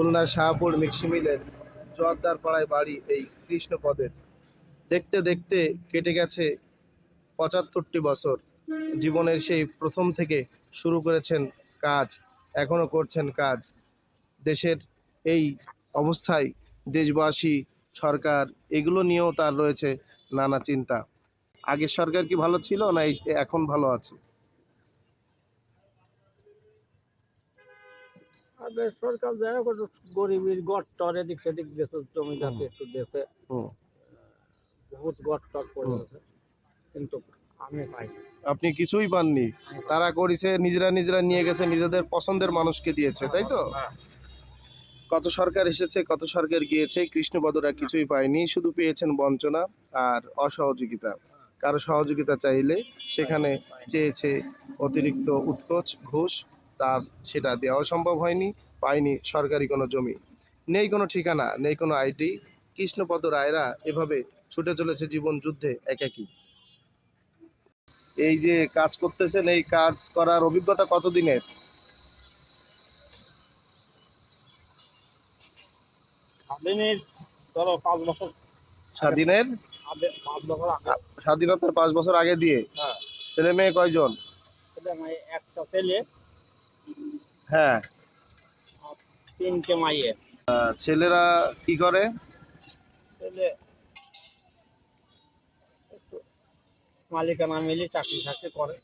Khulna Shahpur mixie মিলের জোয়ারদার পাড়ায় বাড়ি এই কৃষ্ণপদের। দেখতে দেখতে কেটে গেছে পঁচাত্তরটি বছর। জীবনের সেই প্রথম থেকে শুরু করেছেন কাজ এখনও করছেন কাজ। দেশের এই অবস্থায় দেশবাসী, সরকার, এগুলো নিয়েও তার রয়েছে নানা চিন্তা। আগের সরকার কি ভালো ছিল না এখন ভালো আছে? আগে সরকার একটু গরিবের গড়টর এদিক সেদিক দেশে জমি জাতি একটু দেশে বহুত গড়টর হুম। গেছে। কিন্তু আমি পাই আপনি কিছুই পাননি। তারা করেছে নিজেরা নিজেরা নিয়ে গেছে নিজেদের পছন্দের মানুষকে দিয়েছে তাই তো? হ্যাঁ। কত সরকার এসেছে কত সরকার গিয়েছে কৃষ্ণপদরা কিছুই পায়নি শুধু পেয়েছেন বঞ্চনা আর অসহযোগিতা। কারও সহযোগিতা চাইলে সেখানে চেয়েছে অতিরিক্ত উৎকোচ ঘুষ তার সেটা দেওয়া সম্ভব হয়নি পায়নি সরকারি কোনো জমি। নেই কোনো ঠিকানা নেই কোনো আইডি। কৃষ্ণপদ রায়রা এভাবে ছুটে চলেছে জীবন যুদ্ধে একাকী। এই যে কাজ করতেছেন এই কাজ করার অভিজ্ঞতা কতদিনের? স্বাধীনের স্বাধীনতার পাঁচ বছর আগে দিয়ে? হ্যাঁ। ছেলে মেয়ে কয়জন? একটা ছেলে হ্যাঁ। তিনটে মাইয়ে ছেলেরা কি করে? ছেলে মালিকানা মিলে চাকরি চাকরি করে।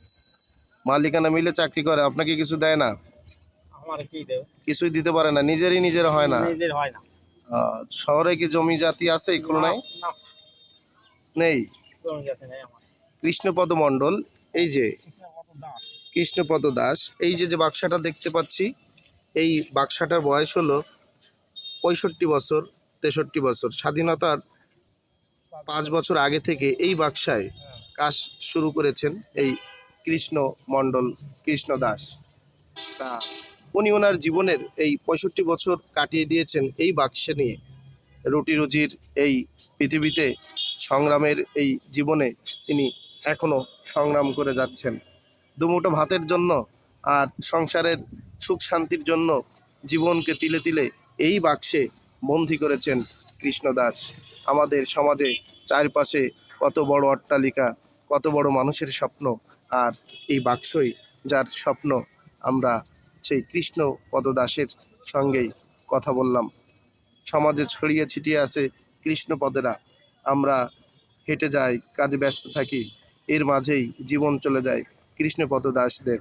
মালিকানা মিলে চাকরি করে আপনাকে কিছু দেয় না? আমার কি দেবে? কিছুই দিতে পারে না নিজেরই নিজের হয় না। নিজের হয় না। শহরে কি জমি জাতি আছে খুলনায়? নেই? জমি জাতি নেই আমার। কৃষ্ণপদ মণ্ডল এই যে। দাস। কৃষ্ণপদ দাস, এই যে যে বাক্সাটা দেখতে পাচ্ছি, এই বাক্সাটার বয়স হলো পঁয়ষট্টি বছর, তেষট্টি বছর। স্বাধীনতার পাঁচ বছর আগে থেকে এই বাক্সায় কাজ শুরু করেছেন এই কৃষ্ণ মণ্ডল, কৃষ্ণ দাস। তা উনি ওনার জীবনের এই পঁয়ষট্টি বছর কাটিয়ে দিয়েছেন এই বাক্সে নিয়ে। রুটি রুজির এই পৃথিবীতে সংগ্রামের এই জীবনে তিনি এখনও সংগ্রাম করে যাচ্ছেন। দুমুঠো ভাতের জন্য আর সংসারের সুখ শান্তির জন্য জীবনকে তিলে তিলে এই বাক্সে বন্দি করেছেন কৃষ্ণদাস। আমাদের সমাজে চারপাশে কত বড় অট্টালিকা, কত বড় মানুষের স্বপ্ন, আর এই বাক্সই যার স্বপ্ন, আমরা সেই কৃষ্ণ পদদাসের সঙ্গেই কথা বললাম। সমাজে ছড়িয়ে ছিটিয়ে আছে কৃষ্ণপদেরা আমরা হেঁটে যাই, কাজে ব্যস্ত থাকি, এর মাঝেই জীবন চলে যায় কৃষ্ণপদ দাসদের।